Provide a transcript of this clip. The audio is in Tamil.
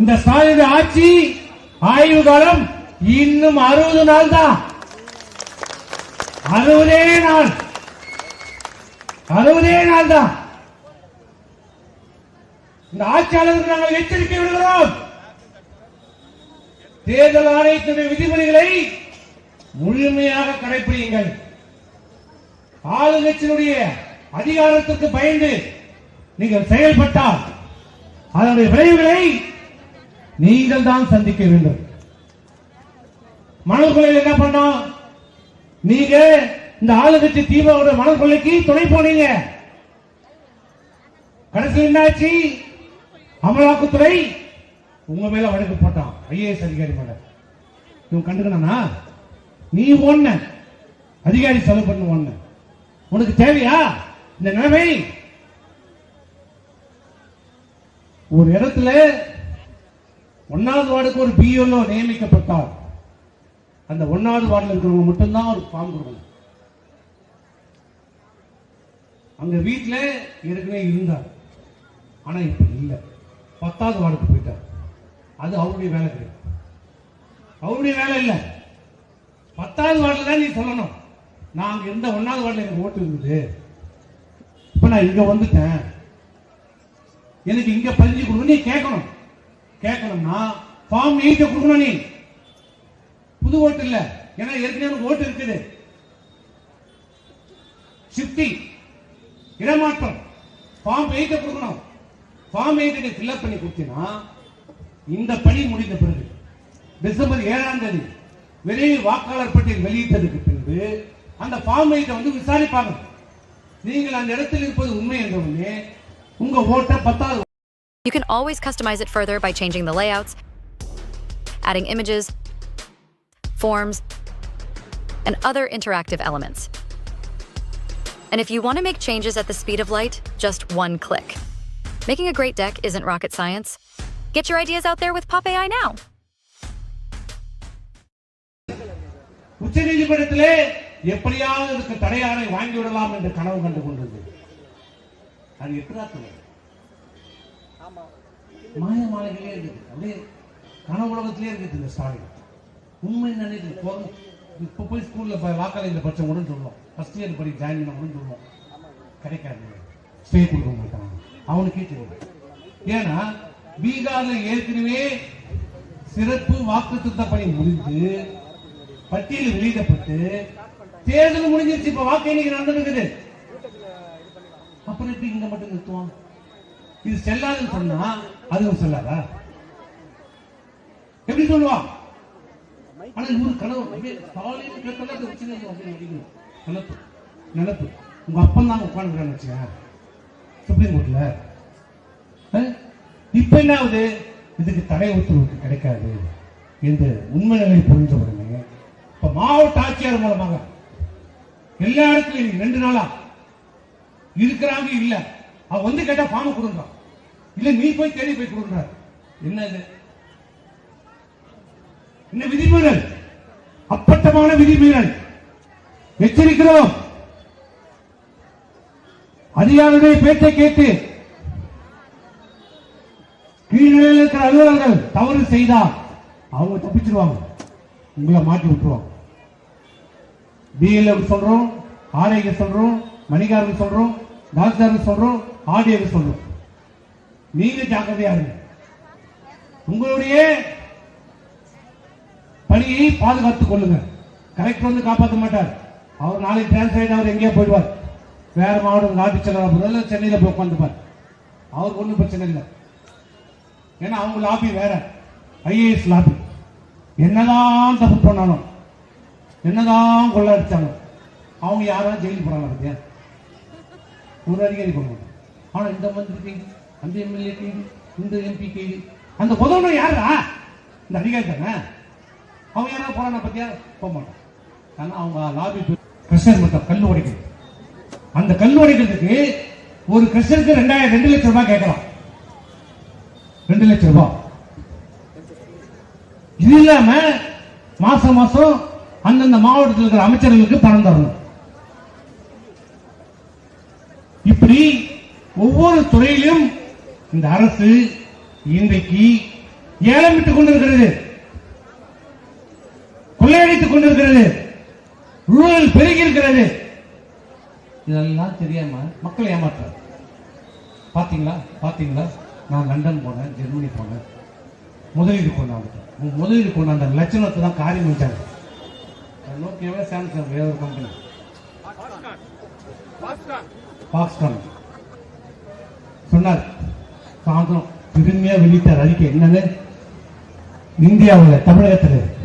இந்த ஸ்டாலின் ஆட்சி ஆய்வு காலம் இன்னும் அறுபது நாள் தான் அறுபதே நாள். அறுபதே நாள் தான் இந்த ஆட்சியாளருக்கு நாங்கள் எச்சரிக்கை விடுகிறோம். தேர்தல் ஆணையத்தினுடைய விதிமுறைகளை முழுமையாக கடைபிடியுங்கள் ஆளுங்கட்சியினுடைய அதிகாரத்திற்கு பயந்து நீங்கள் செயல்பட்டால் அதனுடைய விளைவுகளை நீங்கள் தான் சந்திக்க வேண்டும். மணல் கொள்ளையில் என்ன பண்ணோம் நீங்க இந்த ஆளுங்கட்சி திமுக மணல் கொள்ளைக்கு துணை போனீங்க. கடைசி என்னாச்சு? அமலாக்கத்துறை உங்க மேல வழக்கு போட்டான். ஐஏஎஸ் அதிகாரி மேல. இவன் கண்டுக்கணா நீ ஒண்ண. அதிகாரி செலவு பண்ண ஒண்ணு. உனக்கு தேவையா? இந்த நிலைமை? ஒரு இடத்துல ஒன்னாவது வார்டுக்கு ஒரு பிஎல்ஓ நியமிக்கப்பட்டார். அந்த ஒன்னாவது வார்டில் இருக்கிறவங்க மட்டும்தான் ஒரு ஃபார்ம் கொடுக்கணும். அங்க வீட்டில் ஏற்கனவே இருந்தார். ஆனா இப்ப இல்லை. பத்தாவது வார்டுக்கு போயிட்டார். அது அவருடைய வேலை கிடையாது. அவருடைய வேலை இல்லை. பத்தாவது வார்டில் தான் நீ சொல்லணும். நான் அங்க இருந்த ஒன்னாவது வார்டில் எனக்கு ஓட்டு இருந்தது. இப்ப நான் இங்க வந்துட்டேன். எனக்கு இங்க பதிஞ்சு கொடுங்க நீ கேட்கணும். கேட்கணும்னா ஃபார்ம் எயிட்ட கொடுக்கணும் நீ. புது ஓட்டு இல்ல. ஏன்னா ஏற்கனவே ஓட்டு இருக்குது. ஷிஃப்டிங் இடமாற்றம். ஃபார்ம் எயிட்ட கொடுக்கணும். ஃபார்ம் எயிட்ட நீ ஃபில்அப் பண்ணி கொடுத்தீங்கன்னா இந்த பணி முடிந்த பிறகு டிசம்பர் ஏழாம் தேதி விரைவில் வாக்காளர் பட்டியல் வெளியிட்டதுக்கு பின்பு அந்த ஃபார்ம் எயிட்ட வந்து விசாரிப்பாங்க. நீங்கள் அந்த இடத்தில் இருப்பது உண்மை என்றவுடனே உடனே உங்க ஓட்டை பத்தாவது You can always customize it further by changing the layouts, adding images, forms, and other interactive elements. And if you want to make changes at the speed of light, just one click. Making a great deck isn't rocket science. Get your ideas out there with Pop AI now. உச்ச நீதிமன்றத்திலே எப்படியாவது இதுக்கு தடையாணை வாங்கி விடலாம் என்று கனவு கண்டு கொண்டது அது எத்தனாத்து மாய மாலைகளே இருக்குது. அப்படியே கனவு உலகத்திலே இருக்குது இந்த ஸ்டாலின். உண்மை நினைத்து போதும் இப்போ போய் ஸ்கூல்ல போய் வாக்காளர் படிச்ச கூட சொல்லுவோம் ஃபஸ்ட் இயர் படி ஜாயின் பண்ண சொல்லுவோம் கிடைக்காது. ஸ்டே கொடுக்க மாட்டான் அவனுக்கே தெரியும் ஏன்னா பீகார்ல ஏற்கனவே சிறப்பு வாக்குத்த பணி முடிந்து பட்டியல் வெளியிடப்பட்டு தேர்தல் முடிஞ்சிருச்சு. இப்ப வாக்கு எண்ணிக்கை நடந்துருக்குது அப்புறம் எப்படி இங்க மட்டும் நிறுத்துவான் இது செல்லாதுன்னு சொன்னா அதுவும் செல்லாதா? எப்படி சொல்லுவான் ஆனா இது ஒரு கனவு. ஸ்டாலின் அது உச்ச நீதிமன்றம் நினப்பு. நினப்பு. உங்க அப்பன் தான் உட்காந்துக்கிறான்னு வச்சுக்க சுப்ரீம் கோர்ட்ல அஹ்? இப்ப என்ன ஆகுது? இதுக்கு தடை உத்தரவு கிடைக்காது என்று உண்மை நிலை புரிஞ்ச உடனே இப்ப மாவட்ட ஆட்சியர் மூலமாக எல்லா இடத்துலையும் ரெண்டு நாளா இருக்கிறாங்க இல்ல. அவ வந்து கேட்டா ஃபார்ம் கொடுங்க இல்ல நீ போய் தேடி போய் கொடுங்க என்ன இது என்ன விதிமீறல்? அப்பட்டமான விதிமீறல். எச்சரிக்கிறோம் அதிகாரிகளுடைய பேச்சை கேட்டு கீழ்நிலையில் இருக்கிற அலுவலர்கள் தவறு செய்தா அவங்க தப்பிச்சிருவாங்க. உங்களை மாட்டி விட்டுருவாங்க. பிஎல்ஏ சொல்றோம் ஆர்ஐக்கு சொல்றோம் மணிகாருக்கு சொல்றோம் டாக்டருக்கு சொல்றோம் ஆடியோக்கு சொல்லும். நீங்க ஜாக்கிரதையா இருங்க. உங்களுடைய பணியை பாதுகாத்துக் கொள்ளுங்க. கலெக்டர் வந்து காப்பாற்ற மாட்டார். அவர் நாளைக்கு டிரான்ஸ்ஃபர் அவர் எங்கேயோ போயிடுவார். வேற மாவட்டம் நாட்டு செல்ல சென்னையில போய் உட்காந்துப்பார் அவருக்கு ஒன்றும் பிரச்சனை இல்லை. ஏன்னா அவங்க லாபி வேற. ஐஏஎஸ் லாபி என்னதான் தப்பு பண்ணாலும் என்னதான் கொள்ளடிச்சாலும் அவங்க யாரும் ஜெயிலுக்கு போறாங்க பார்த்தியா ஒரு அதிகாரி பண்ண ஆனால் இந்த மந்திரிக்கு அந்த எம்எல்ஏக்கு இந்த எம்பி அந்த உதவணும் யாரா இந்த அதிகாரி தானே அவங்க யாராவது போறாங்க பத்தியா போக மாட்டான் ஆனால் அவங்க லாபி கிருஷ்ணர் மட்டும் கல் உடைக்கிறது அந்த கல் உடைக்கிறதுக்கு ஒரு கிருஷ்ணருக்கு ரெண்டாயிரம் ரெண்டு லட்சம் ரூபாய் கேட்கலாம். ரெண்டு லட்சம் ரூபாய். இது இல்லாம மாசம் மாசம் அந்தந்த மாவட்டத்தில் இருக்கிற அமைச்சர்களுக்கு பணம் தரணும். ஒவ்வொரு துறையிலும் இந்த அரசு இன்றைக்கு ஏலமிட்டுக் கொண்டிருக்கிறது. கொள்ளையடித்துக் கொண்டிருக்கிறது. ஊழல் பெருகி இருக்கிறது. இதெல்லாம் தெரியாம மக்களை ஏமாற்றார் பாத்தீங்களா? பாத்தீங்களா? நான் லண்டன் போனேன் ஜெர்மனி போனேன். முதலீடு கொண்டாந்துட்டேன். முதலீடு கொண்டாந்த லட்சணத்தை தான் காரியம் வச்சாங்க நோக்கியவே சாம்சங் வேற ஒரு கம்பெனி பாக்ஸ்கான் சொன்னார். சாயந்தரம் பெருமையாக வெளியிட்டார். அறிக்கை என்னன்னு இந்தியாவில் தமிழகத்தில்